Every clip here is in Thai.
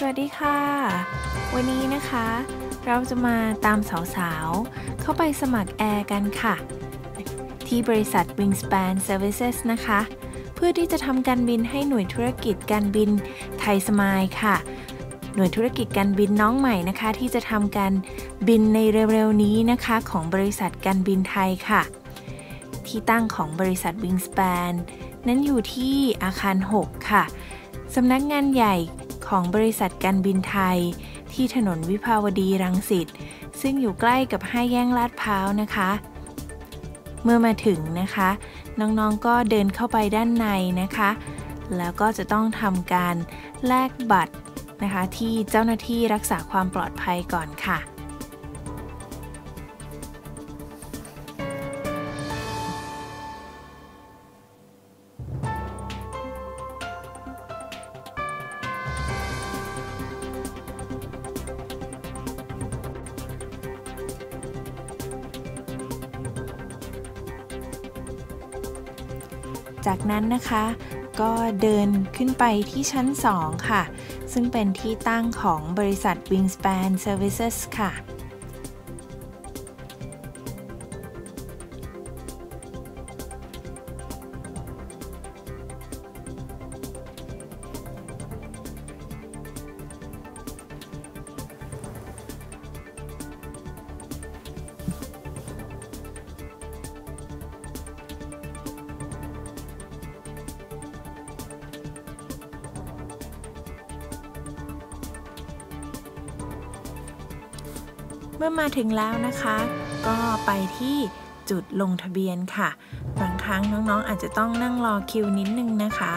สวัสดีค่ะ วันนี้นะคะ เราจะมาตามสาวๆ เข้าไปสมัครแอร์กันค่ะ ที่บริษัท Wingspan Services นะคะ เพื่อที่จะทำการบินให้หน่วยธุรกิจการบินไทยสมายค่ะ หน่วยธุรกิจการบินน้องใหม่นะคะ ที่จะทำการบินในเร็วๆนี้นะคะ ของบริษัทการบินไทยค่ะ ที่ตั้งของบริษัท Wingspan นั้นอยู่ที่อาคาร 6 ค่ะสำนักงานใหญ่ ของบริษัทการบินไทย ที่ถนนวิภาวดีรังสิตซึ่งอยู่ใกล้กับห้าแยกลาดพร้าวนะคะ เมื่อมาถึงนะคะ น้องๆก็เดินเข้าไปด้านในนะคะ แล้วก็จะต้องทำการแลกบัตรนะคะ ที่เจ้าหน้าที่รักษาความปลอดภัยก่อนค่ะ จากนั้นนะคะก็เดินขึ้นไปที่ชั้น 2 ค่ะ ซึ่งเป็นที่ตั้งของบริษัท Wingspan Services ค่ะ เมื่อมาถึงแล้วนะคะ ก็ไปที่จุดลงทะเบียนค่ะ บางครั้งน้องๆ อาจจะต้องนั่งรอคิวนิดนึงนะคะ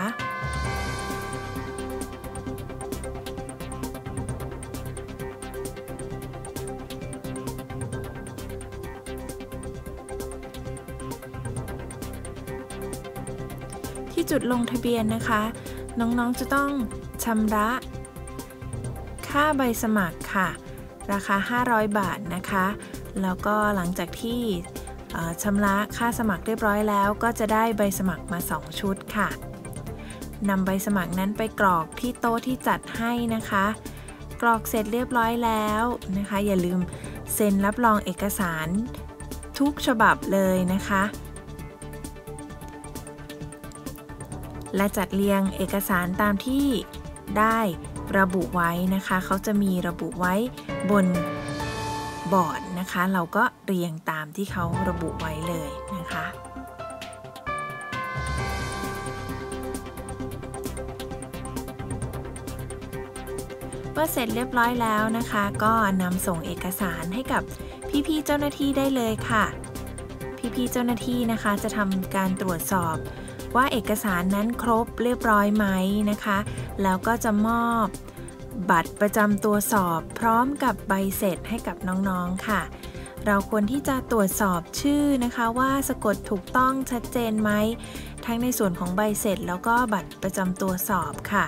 ที่จุดลงทะเบียนนะคะ น้องๆจะต้องชำระ ค่าใบสมัครค่ะ ราคา 500 บาทนะคะ แล้วก็หลังจากที่ชำระค่าสมัครเรียบร้อยแล้ว ก็จะได้ใบสมัครมา 2 ชุดค่ะนำใบสมัครนั้นไปกรอกที่โต๊ะที่จัดให้นะคะ กรอกเสร็จเรียบร้อยแล้วนะคะ อย่าลืมเซ็นรับรองเอกสารทุกฉบับเลยนะคะ และจัดเรียงเอกสารตามที่ได้ระบุไว้นะคะ เขาจะมีระบุไว้ บนบอร์ดนะคะ เราก็เรียงตามที่เขาระบุไว้เลยนะคะเมื่อเสร็จเรียบร้อยแล้วนะคะ ก็นำส่งเอกสารให้กับพี่ๆเจ้าหน้าที่ได้เลยค่ะ พี่ๆเจ้าหน้าที่นะคะจะทำการตรวจสอบว่าเอกสารนั้นครบเรียบร้อยไหมนะคะ แล้วก็จะมอบ บัตรประจำตัวสอบพร้อมกับใบเสร็จให้กับน้องๆค่ะ เราควรที่จะตรวจสอบชื่อนะคะว่าสะกดถูกต้องชัดเจนไหม ทั้งในส่วนของใบเสร็จแล้วก็บัตรประจำตัวสอบค่ะ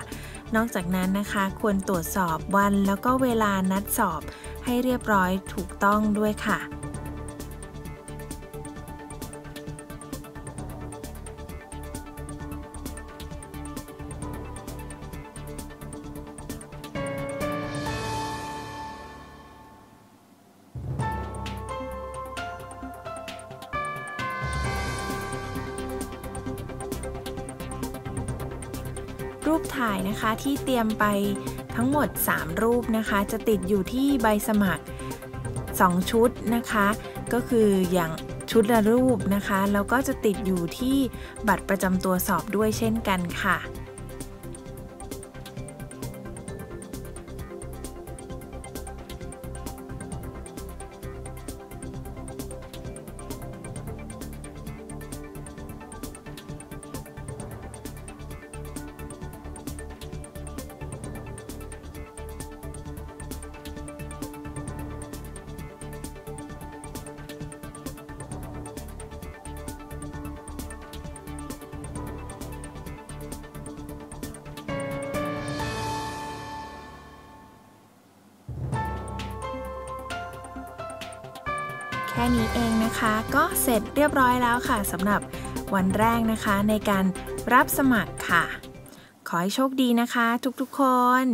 นอกจากนั้นนะคะควรตรวจสอบวันแล้วก็เวลานัดสอบให้เรียบร้อยถูกต้องด้วยค่ะ รูปถ่ายนะคะที่เตรียมไปทั้งหมด 3 รูปนะคะ จะติดอยู่ที่ใบสมัคร 2 ชุดนะคะ ก็คืออย่างชุดละรูปนะคะ แล้วก็จะติดอยู่ที่บัตรประจำตัวสอบด้วยเช่นกันค่ะ แค่นี้เองนะคะ ก็เสร็จเรียบร้อยแล้วค่ะสำหรับวันแรกนะคะในการรับสมัครค่ะ ขอให้โชคดีนะคะทุกๆคน